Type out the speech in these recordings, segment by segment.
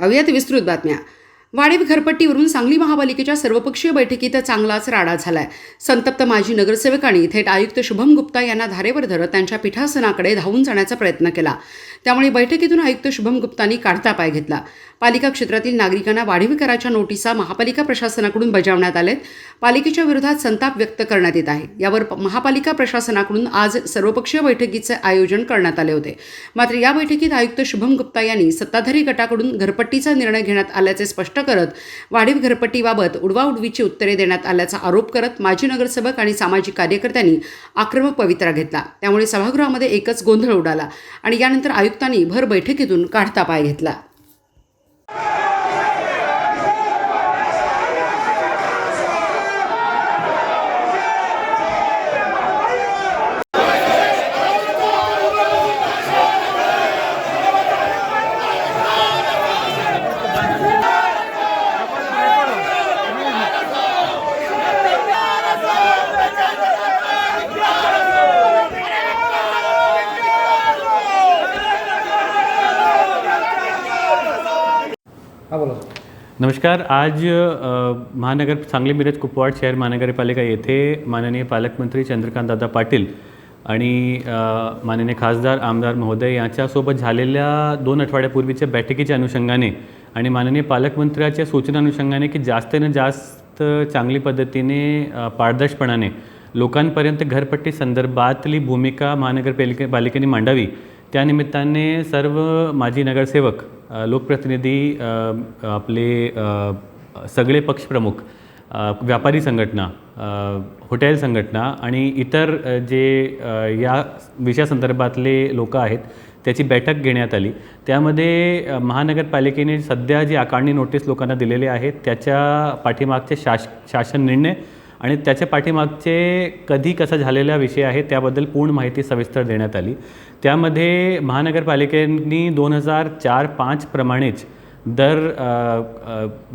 पाहुयात विस्तृत बातम्या. वाडेव घरपट्टीवरून सांगली महापालिकेच्या सर्वपक्षीय बैठकीत चांगलाच राडा झालाय. संतप्त माजी नगरसेवकांनी थेट आयुक्त शुभम गुप्ता यांना धारेवर धरत त्यांच्या पीठासनाकडे धावून जाण्याचा प्रयत्न केला. त्यामुळे बैठकीतून आयुक्त शुभम गुप्तांनी काढता पाय घेतला. पालिका क्षेत्रातील नागरिकांना वाढीव कराच्या नोटिसा महापालिका प्रशासनाकडून बजावण्यात आलेत पालिकेच्या विरोधात संताप व्यक्त करण्यात येत आहे. यावर महापालिका प्रशासनाकडून आज सर्वपक्षीय बैठकीचे आयोजन करण्यात आले होते. मात्र या बैठकीत आयुक्त शुभम गुप्ता यांनी सत्ताधारी गटाकडून घरपट्टीचा निर्णय घेण्यात आल्याचे स्पष्ट करत वाढीव घरपट्टीबाबत उडवाउडवीची उत्तरे देण्यात आल्याचा आरोप करत माजी नगरसेवक आणि सामाजिक कार्यकर्त्यांनी आक्रमक पवित्रा घेतला. त्यामुळे सभागृहामध्ये एकच गोंधळ उडाला आणि यानंतर आयुक्तांनी भर बैठकीतून काढता पाय घेतला. हां बोला नमस्कार. आज महानगर सांगली मिरज कुपवाड शहर महानगरपालिका येथे माननीय पालकमंत्री चंद्रकांतदादा पाटील आणि माननीय खासदार आमदार महोदय यांच्यासोबत झालेल्या दोन आठवड्यापूर्वीच्या बैठकीच्या अनुषंगाने आणि माननीय पालकमंत्र्याच्या सूचना अनुषंगाने की जास्तीनं जास्त चांगली पद्धतीने पारदर्शपणाने लोकांपर्यंत घरपट्टी संदर्भातली भूमिका महानगरपालिके पालिकेने मांडावी त्यानिमित्ताने सर्व माजी नगरसेवक लोकप्रतिनिधी आपले सगळे पक्षप्रमुख व्यापारी संघटना हॉटेल संघटना आणि इतर जे या विषयासंदर्भातले लोक आहेत त्याची बैठक घेण्यात आली. त्यामध्ये महानगरपालिकेने सध्या जी आकारणी नोटीस लोकांना दिलेली आहे त्याच्या पाठीमागचे शास शासन निर्णय आणि त्याच्या पाठीमागचे कधी कसा झालेला विषय आहे त्याबद्दल पूर्ण माहिती सविस्तर देण्यात आली. त्यामध्ये महानगरपालिकेंनी दोन हजार चार पाच प्रमाणेच दर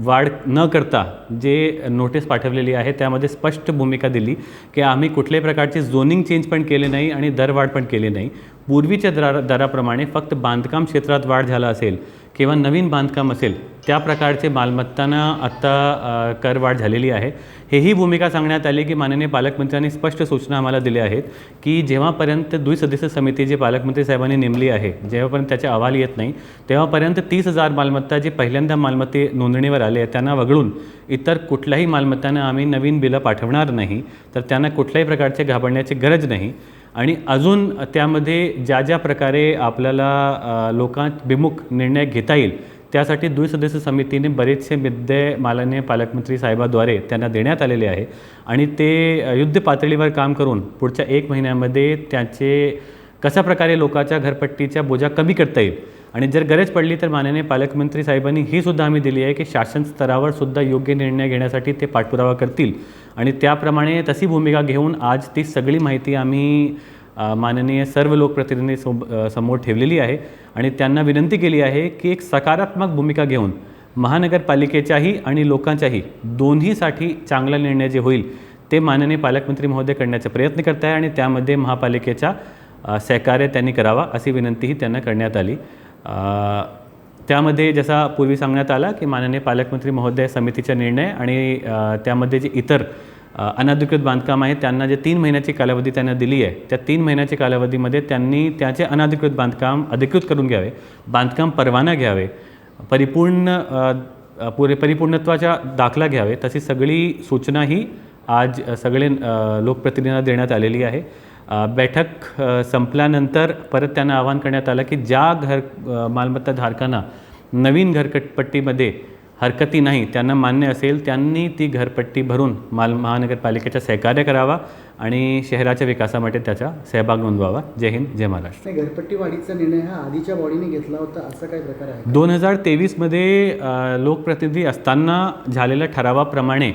वाढ न करता जे नोटीस पाठवलेली आहे त्यामध्ये स्पष्ट भूमिका दिली की आम्ही कुठल्याही प्रकारचे झोनिंग चेंज पण केले नाही आणि दरवाढ पण केली नाही. पूर्वीच्या दरा दराप्रमाणे फक्त बांधकाम क्षेत्रात वाढ झाला असेल किंवा नवीन बांधकाम असेल त्या प्रकारचे मालमत्तांना आत्ता करवाढ झालेली आहे. हेही भूमिका सांगण्यात आली की माननीय पालकमंत्र्यांनी स्पष्ट सूचना आम्हाला दिल्या आहेत की जेव्हापर्यंत द्विसदस्य समिती जी पालकमंत्री साहेबांनी नेमली आहे जेव्हापर्यंत त्याचे अहवाल येत नाही तेव्हापर्यंत तीस हजार मालमत्ता जी पहिल्यांदा मालमत्ते नोंदणीवर आले आहेत त्यांना वगळून इतर कुठल्याही मालमत्तांना आम्ही नवीन बिलं पाठवणार नाही तर त्यांना कुठल्याही प्रकारचे घाबरण्याची गरज नाही. आणि अजून त्यामध्ये ज्या ज्या प्रकारे आपल्याला लोकांत लोकांभिमुख निर्णय घेता येईल त्यासाठी द्विसदस्य समितीने बरेचसे मुद्दे माननीय पालकमंत्री साहेबाद्वारे त्यांना देण्यात आलेले आहे. आणि ते युद्ध पातळीवर काम करून पुढच्या एक महिन्यामध्ये त्याचे कशा प्रकारे लोकांच्या घरपट्टीच्या बोजा कमी करता येईल आणि जर गरज पडली तर माननीय पालकमंत्री साहेबांनी ही सुद्धा आम्ही दिली आहे की शासन स्तरावर सुद्धा योग्य निर्णय घेण्यासाठी ते पाठपुरावा करतील. आणि त्याप्रमाणे तशी भूमिका घेऊन आज ती सगळी माहिती आम्ही माननीय सर्व लोकप्रतिनिधी सो समोर ठेवलेली आहे. आणि त्यांना विनंती केली आहे की एक सकारात्मक भूमिका घेऊन महानगरपालिकेच्याही आणि लोकांच्याही दोन्हीसाठी चांगला निर्णय जे होईल ते माननीय पालकमंत्री महोदय करण्याचा प्रयत्न करत आहे आणि त्यामध्ये महापालिकेचा सहकार्य त्यांनी करावा अशी विनंतीही त्यांना करण्यात आली. त्यामध्ये जसा पूर्वी सांगण्यात आला की माननीय पालकमंत्री महोदय समितीचा निर्णय आणि त्यामध्ये जे इतर अनाधिकृत अनधिकृत बांधकाम आहे त्यांना जे तीन महिन्याची कालावधी त्यांना दिली आहे त्या तीन महिन्याच्या कालावधीमध्ये त्यांनी त्याचे अनधिकृत बांधकाम अधिकृत करून घ्यावे बांधकाम परवाना घ्यावे परिपूर्ण पुरे परिपूर्णत्वाचा दाखला घ्यावे तशी सगळी सूचना ही आज सगळे लोकप्रतिनिधींना देण्यात आलेली आहे. बैठक संपल्यानंतर परत त्यांना आवाहन करण्यात आलं की ज्या घर मालमत्ता धारकांना नवीन घरपट्टीमध्ये हरकती नाही त्यांना मान्य असेल त्यांनी ती घरपट्टी भरून माल महानगरपालिकेचा सहकार्य करावा आणि शहराच्या विकासामध्ये त्याचा सहभाग नोंदवावा. जय हिंद जय महाराष्ट्र. घरपट्टी वाढीचा निर्णय हा आधीच्या बॉडीने घेतला होता. असा काय प्रकार आहे दोन हजार तेवीसमध्ये लोकप्रतिनिधी असताना झालेल्या ठरावाप्रमाणे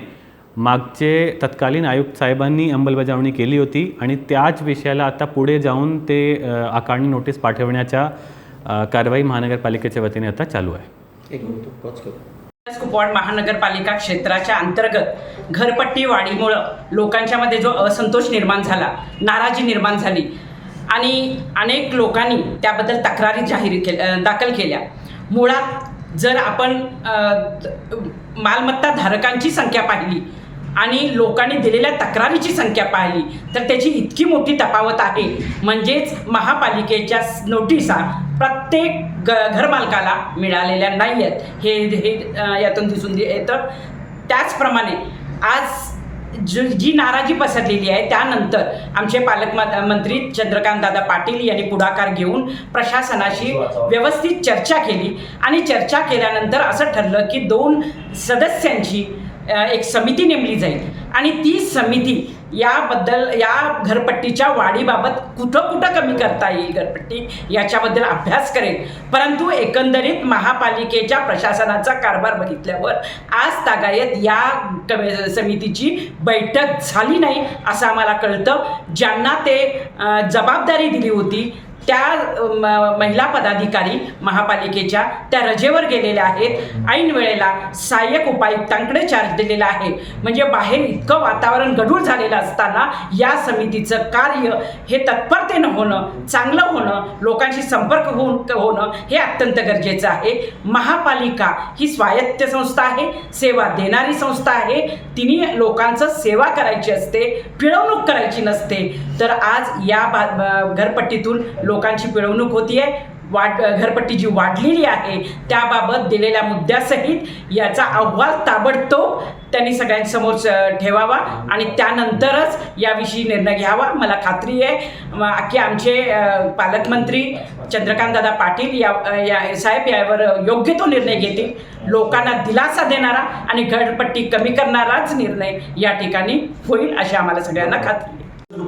मागचे तत्कालीन आयुक्त साहेबांनी अंमलबजावणी केली होती आणि त्याच विषयाला आता पुढे जाऊन ते आकारणी नोटीस पाठवण्याच्या कारवाई महानगरपालिकेच्या वतीने आता चालू आहे. एक कुपवाड महानगरपालिका क्षेत्राच्या अंतर्गत घरपट्टी वाढीमुळं लोकांच्यामध्ये जो असंतोष निर्माण झाला नाराजी निर्माण झाली आणि अनेक लोकांनी त्याबद्दल तक्रारी जाहीर केल्या दाखल केल्या. मुळात जर आपण मालमत्ता धारकांची संख्या पाहिली आणि लोकांनी दिलेल्या तक्रारीची संख्या पाहिली तर त्याची इतकी मोठी तफावत आहे. म्हणजेच महापालिकेच्या नोटिसा प्रत्येक ग घरमालकाला मिळालेल्या नाही आहेत हे हे यातून दिसून येतं. त्याचप्रमाणे आज जी जी नाराजी पसरलेली आहे त्यानंतर आमचे पालकमंत्री चंद्रकांतदादा पाटील यांनी पुढाकार घेऊन प्रशासनाशी व्यवस्थित चर्चा केली. आणि चर्चा केल्यानंतर असं ठरलं की दोन सदस्यांची एक समिती नेमली जाईल. आणि ती समिती याबद्दल या घरपट्टीच्या वाढीबाबत कुठं कुठं कमी करता येईल घरपट्टी याच्याबद्दल अभ्यास करेल. परंतु एकंदरीत महापालिकेच्या प्रशासनाचा कारभार बघितल्यावर आज तागायत या समितीची बैठक झाली नाही असं आम्हाला कळतं. ज्यांना ते जबाबदारी दिली होती त्या म- महिला पदाधिकारी महापालिकेच्या त्या रजेवर गेलेल्या आहेत. ऐन वेळेला सहाय्यक उपायुक्तांकडे चार्ज दिलेला आहे. म्हणजे बाहेर इतकं वातावरण गढूळ झालेलं असताना या समितीचं कार्य हे तत्परतेनं होणं चांगलं होणं लोकांशी संपर्क होऊन होणं हे अत्यंत गरजेचं आहे. महापालिका ही स्वायत्त संस्था आहे सेवा देणारी संस्था आहे. तिने लोकांचं सेवा करायची असते पिळवणूक करायची नसते. तर आज या बा घरपट्टीतून लोकांची पिळवणूक होतीये. वाट घरपट्टी जी वाढलेली आहे त्याबाबत दिलेल्या मुद्द्यासहित याचा अहवाल ताबडतोब त्यांनी सगळ्यांसमोर ठेवावा आणि त्यानंतरच याविषयी निर्णय घ्यावा. मला खात्री आहे की आमचे पालकमंत्री चंद्रकांतदादा पाटील या या साहेब यावर योग्य तो निर्णय घेतील. लोकांना दिलासा देणारा आणि घरपट्टी कमी करणाराच निर्णय या ठिकाणी होईल अशी आम्हाला सगळ्यांना खात्री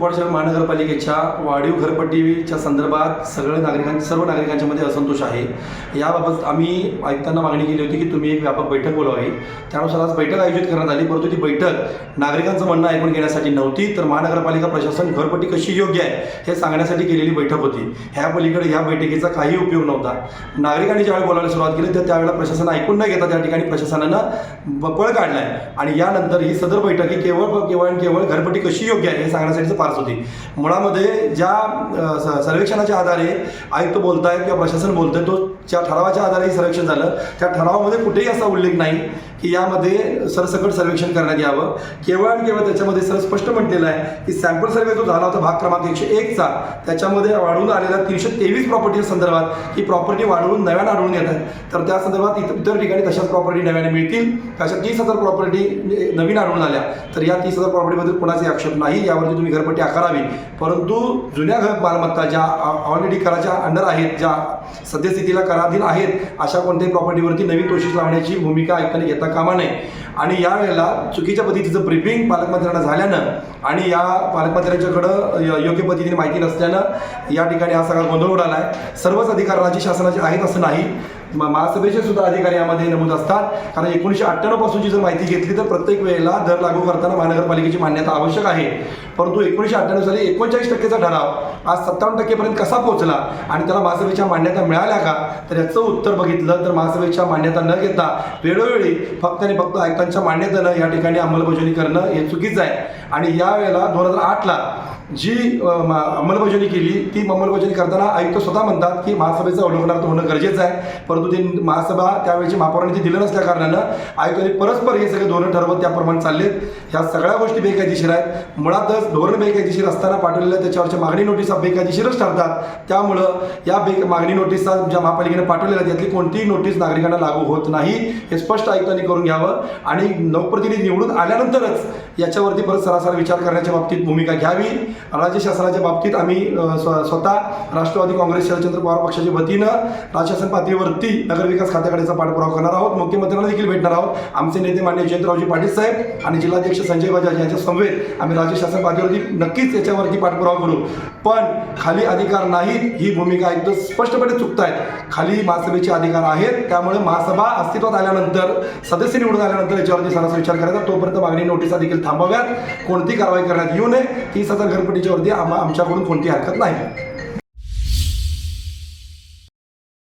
कुपवाड शहर महानगरपालिकेच्या वाढीव घरपट्टीच्या संदर्भात सगळ्या नागरिकांच्या सर्व नागरिकांच्या मध्ये असंतोष आहे. याबाबत आम्ही आयुक्तांना मागणी केली होती की तुम्ही एक व्यापक बैठक बोलावी. त्यानुसार आज बैठक आयोजित करण्यात आली परंतु ती बैठक नागरिकांचं म्हणणं ऐकून घेण्यासाठी नव्हती. तर महानगरपालिका प्रशासन घरपट्टी कशी योग्य आहे हे सांगण्यासाठी केलेली बैठक होती. ह्या पलीकडे ह्या बैठकीचा काही उपयोग नव्हता. नागरिकांनी ज्यावेळी बोलायला सुरुवात केली तर त्यावेळेला प्रशासन ऐकून न घेता त्या ठिकाणी प्रशासनानं पळ काढलाय. आणि यानंतर ही सदर बैठक ही केवळ केवळ आणि केवळ घरपट्टी कशी योग्य आहे हे सांगण्यासाठीच त्रास होते. मुळामध्ये ज्या सर्वेक्षणाच्या आधारे आयुक्त बोलतायत किंवा प्रशासन बोलतंय तो ज्या ठरावाच्या आधारे हे सर्वेक्षण झालं त्या ठरावामध्ये कुठेही असा उल्लेख नाही की यामध्ये सरसकट सर्वेक्षण करण्यात यावं. केवळ आणि केवळ त्याच्यामध्ये सर स्पष्ट म्हटलेलं आहे की सॅम्पल सर्वे जो झाला होता भाग क्रमांक एकशे एकचा त्याच्यामध्ये वाढवून आलेल्या तीनशे तेवीस प्रॉपर्टी संदर्भात ही प्रॉपर्टी वाढवून नव्यानं आढळून येत आहे तर त्या संदर्भात इतर इतर ठिकाणी तशाच प्रॉपर्टी नव्याने मिळतील. अशा तीस हजार प्रॉपर्टी नवीन आढळून आल्या. तर या तीस हजार प्रॉपर्टीबद्दल कोणाचे आक्षेप नाही. यावरती तुम्ही घरपट्टी आकारावी. परंतु जुन्या घर मालमत्ता ज्या ऑलरेडी कराच्या अंडर आहेत ज्या सद्यस्थितीला कराधीन आहेत अशा कोणत्याही प्रॉपर्टीवरती नवीन तोशीस लावण्याची भूमिका आयुक्तांनी घेता कामा नये. आणि यावेळेला चुकीच्या पद्धतीचं ब्रिफिंग पालकमंत्र्यांना झाल्यानं आणि या पालकमंत्र्यांच्याकडं योग्य पद्धतीने माहिती नसल्यानं या ठिकाणी हा सगळा गोंधळ उडाला आहे सर्वच अधिकार राज्य शासनाचे आहेत असं नाही. महासभेचे सुद्धा अधिकारी यामध्ये नमूद असतात. कारण एकोणीसशे अठ्ठ्याण्णव पासूनची जर माहिती घेतली तर प्रत्येक वेळेला दर लागू करताना महानगरपालिकेची मान्यता आवश्यक आहे. परंतु एकोणीसशे अठ्ठ्याण्णव साली एकोणचाळीस टक्केचा ठराव आज सत्तावन्न टक्केपर्यंत कसा पोहोचला आणि त्याला महासभेच्या मान्यता मिळाल्या का? तर याचं उत्तर बघितलं तर महासभेच्या मान्यता न घेता वेळोवेळी फक्त आणि फक्त आयुक्तांच्या मान्यतेनं या ठिकाणी अंमलबजावणी करणं हे चुकीचं आहे. आणि यावेळेला दोन हजार आठला जी अंमलबजावणी केली ती अंमलबजावणी करताना आयुक्त स्वतः म्हणतात की महासभेचं अवलंबनार्थ होणं गरजेचं आहे. परंतु ते महासभा त्यावेळेची महापौरांनी ते दिलं नसल्या कारणानं आयुक्तांनी परस्पर हे सगळे धोरण ठरवत त्याप्रमाणे चाललेत. ह्या सगळ्या गोष्टी बेकायदेशीर आहेत. मुळातच धोरण बेकायदेशीर असताना पाठवलेल्या त्याच्यावरच्या मागणी नोटिसा बेकायदेशीरच ठरतात. त्यामुळं या बे मागणी नोटिसा ज्या महापालिकेने पाठवलेल्या त्यातली कोणतीही नोटीस नागरिकांना लागू होत नाही हे स्पष्ट आयुक्तांनी करून घ्यावं. आणि लोकप्रतिनिधी निवडून आल्यानंतरच याच्यावरती परत सरासर विचार करण्याच्या बाबतीत भूमिका घ्यावी. राज्य शासनाच्या बाबतीत आम्ही स्वतः राष्ट्रवादी काँग्रेस शरदचंद्र पवार पक्षाच्या वतीनं राज्यशासन पातळीवरती नगरविकास खात्याकडेचा पाठपुरावा करणार आहोत. मुख्यमंत्र्यांना देखील भेटणार आहोत. आमचे नेते मान्य जयंतरावजी पाटील साहेब आणि जिल्हाध्यक्ष संजय बजाज यांच्या समवेत आम्ही राज्य शासन पातळीवरती नक्कीच याच्यावरती पाठपुरावा करू. पण खाली अधिकार नाहीत ही भूमिका एकदम स्पष्टपणे चुकतायत. खाली महासभेचे अधिकार आहेत त्यामुळे महासभा अस्तित्वात आल्यानंतर सदस्य निवडून आल्यानंतर याच्यावरती सरासरी विचार करायचा. तोपर्यंत मागणी नोटिसा देखील थांबव्यात कोणती कारवाई करण्यात येऊ नये तीस हजार घरपट्टीच्या वरती आम्हा आमच्याकडून कोणती हरकत नाही.